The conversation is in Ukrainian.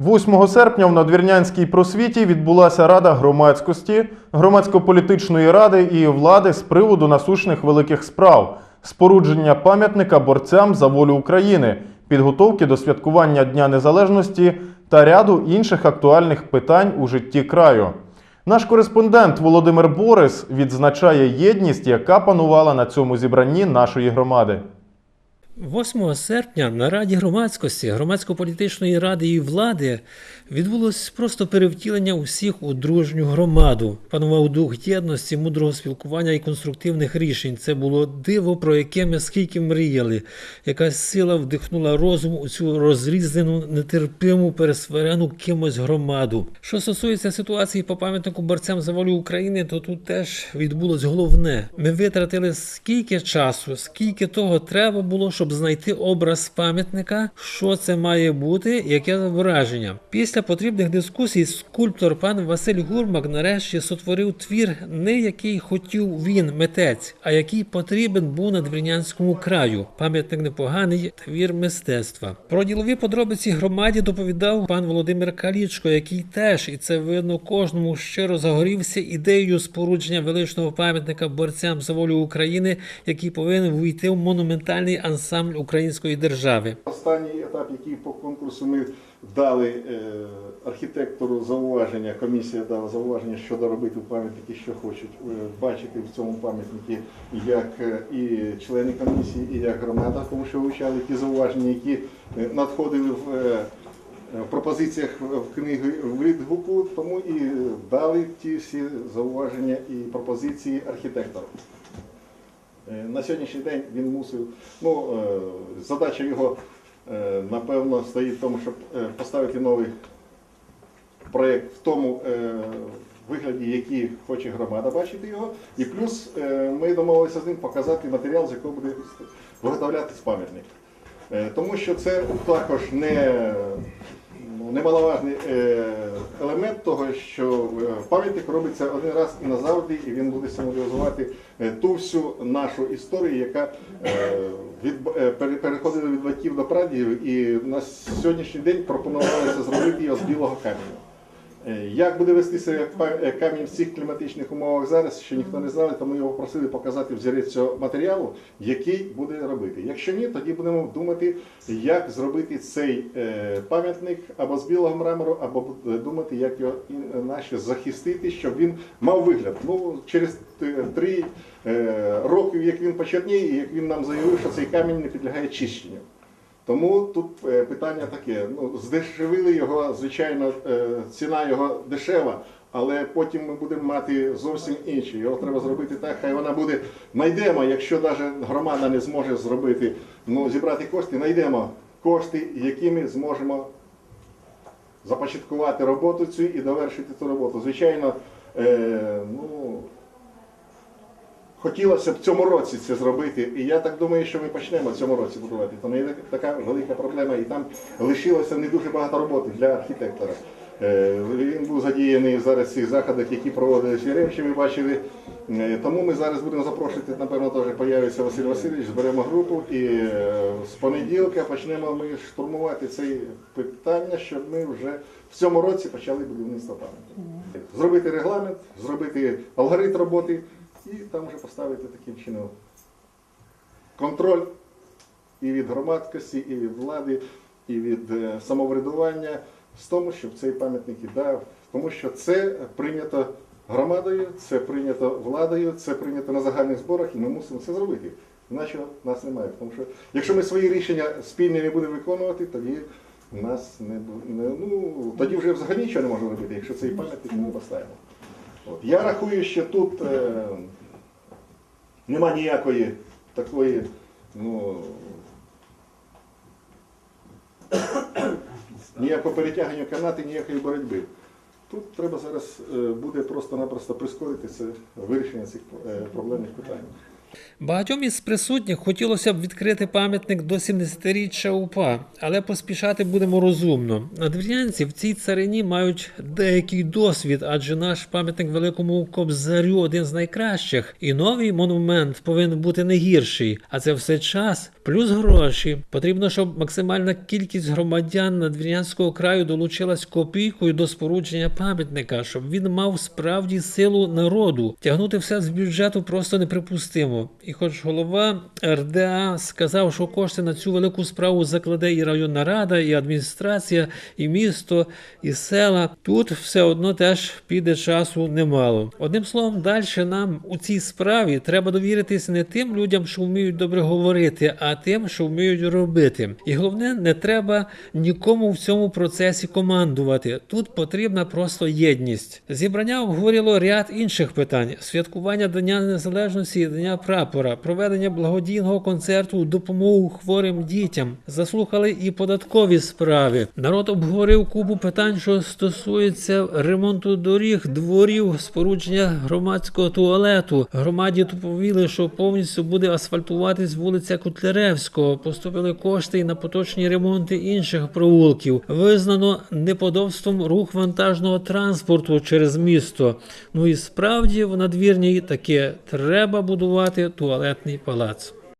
8 серпня в Надвірнянській просвіті відбулася Рада громадськості, громадсько-політичної ради і влади з приводу насущних великих справ, спорудження пам'ятника борцям за волю України, підготовки до святкування Дня Незалежності та ряду інших актуальних питань у житті краю. Наш кореспондент Володимир Борис відзначає єдність, яка панувала на цьому зібранні нашої громади. 8 серпня на Раді громадськості, громадсько-політичної ради і влади відбулось просто перевтілення усіх у дружню громаду. Панував дух єдності, мудрого спілкування і конструктивних рішень. Це було диво, про яке ми скільки мріяли. Якась сила вдихнула розум у цю розрізнену, нетерпиму, пересварену кимось громаду. Що стосується ситуації по пам'ятнику борцям за волю України, то тут теж відбулось головне. Ми витратили скільки часу, скільки того треба було, щоб знайти образ пам'ятника, що це має бути, яке враження. Після потрібних дискусій скульптор пан Василь Гурмак нарешті сотворив твір, не який хотів він, митець, а який потрібен був надвірнянському краю. Пам'ятник непоганий твір мистецтва. Про ділові подробиці громаді доповідав пан Володимир Калічко, який теж, і це видно кожному, щиро загорівся ідеєю спорудження величного пам'ятника борцям за волю України, який повинен війти в монументальний ансамбль української держави. Останній етап, який по конкурсу ми дали е, архітектору зауваження, комісія дала зауваження, що доробити в пам'ятники, що хочуть е, бачити в цьому пам'ятнику як е, і члени комісії, і як громада, тому що вивчали ті зауваження, які надходили в, в пропозиціях в книги в відгуку, тому і дали ті всі зауваження і пропозиції архітектору. Е, На сьогоднішній день він мусив, ну, е, задача його, е, напевно, стоїть в тому, щоб поставити новий проєкт в тому вигляді, який хоче громада бачити його. І плюс ми домовилися з ним показати матеріал, з якого буде виготовлятись пам'ятник. Тому що це також не ну, немаловажний е, елемент того, що е, пам'ятник робиться один раз і назавжди, і він буде символізувати е, ту всю нашу історію, яка від, переходила від батьків до прадів, і на сьогоднішній день пропонувалося зробити його з білого каменю. Е, Як буде вестися е, камінь в цих кліматичних умовах зараз, ще ніхто не знає, тому його просили показати взірець цього матеріалу, який буде робити. Якщо ні, тоді будемо думати, як зробити цей е, пам'ятник або з білого мрамору, або думати, як його наші захистити, щоб він мав вигляд. Ну, через три роки, як він почерніє, і як він нам заявив, що цей камінь не підлягає чищенню. Тому тут е, питання таке. Ну, здешевили його, звичайно, е, ціна його дешева, але потім ми будемо мати зовсім інші. Його треба зробити так, хай вона буде. Найдемо, якщо навіть громада не зможе зробити, ну, зібрати кошти, знайдемо кошти, якими зможемо започаткувати роботу цю і довершити цю роботу. Звичайно, е, ну, Хотілося б в цьому році це зробити, і я так думаю, що ми почнемо в цьому році будувати. То не є така велика проблема, і там лишилося не дуже багато роботи для архітектора. Е, Він був задіяний зараз в цих заходах, які проводили Сіремчі, ви бачили. Е, Тому ми зараз будемо запрошувати, напевно, теж появиться Василь Васильович, зберемо групу і е, з понеділка почнемо ми штурмувати це питання, щоб ми вже в цьому році почали будівництво пам'ятки. Зробити регламент, зробити алгоритм роботи і там вже поставити таким чином контроль і від громадськості, і від влади, і від е, самоврядування з тому, щоб цей пам'ятник і дав, тому що це прийнято громадою, це прийнято владою, це прийнято на загальних зборах, і ми мусимо це зробити. Іначе нас немає. Тому що якщо ми свої рішення спільні не будемо виконувати, тоді нас не, не ну тоді вже взагалі нічого не можемо робити, якщо цей пам'ятник ми поставимо. От. Я рахую, що тут е, нема ніякої такої, ну, ніякого перетягання канати, ніякої боротьби. Тут треба зараз е, буде просто-напросто прискорити це вирішення цих е, проблемних питань. Багатьом із присутніх хотілося б відкрити пам'ятник до 70-річчя УПА, але поспішати будемо розумно. Надвірнянці в цій царині мають деякий досвід, адже наш пам'ятник великому кобзарю один з найкращих, і новий монумент повинен бути не гірший. А це все час, Плюс гроші. Потрібно, щоб максимальна кількість громадян надвірнянського краю долучилась копійкою до спорудження пам'ятника, щоб він мав справді силу народу. Тягнути все з бюджету просто неприпустимо. І хоч голова РДА сказав, що кошти на цю велику справу закладе і районна рада, і адміністрація, і місто, і села, тут все одно теж піде часу немало. Одним словом, далі нам у цій справі треба довіритись не тим людям, що вміють добре говорити, а тим, що вміють робити. І головне, не треба нікому в цьому процесі командувати. Тут потрібна просто єдність. Зібрання обговорило ряд інших питань: святкування Дня Незалежності Дня прапора, проведення благодійного концерту допомогу хворим дітям. Заслухали і податкові справи. Народ обговорив купу питань, що стосуються ремонту доріг, дворів, спорудження громадського туалету. Громаді доповіли, що повністю буде асфальтуватись вулиця Котляревського. Поступили кошти і на поточні ремонти інших провулків. Визнано неподобством рух вантажного транспорту через місто. Ну і справді в надвірній таке треба будувати туалетний палац.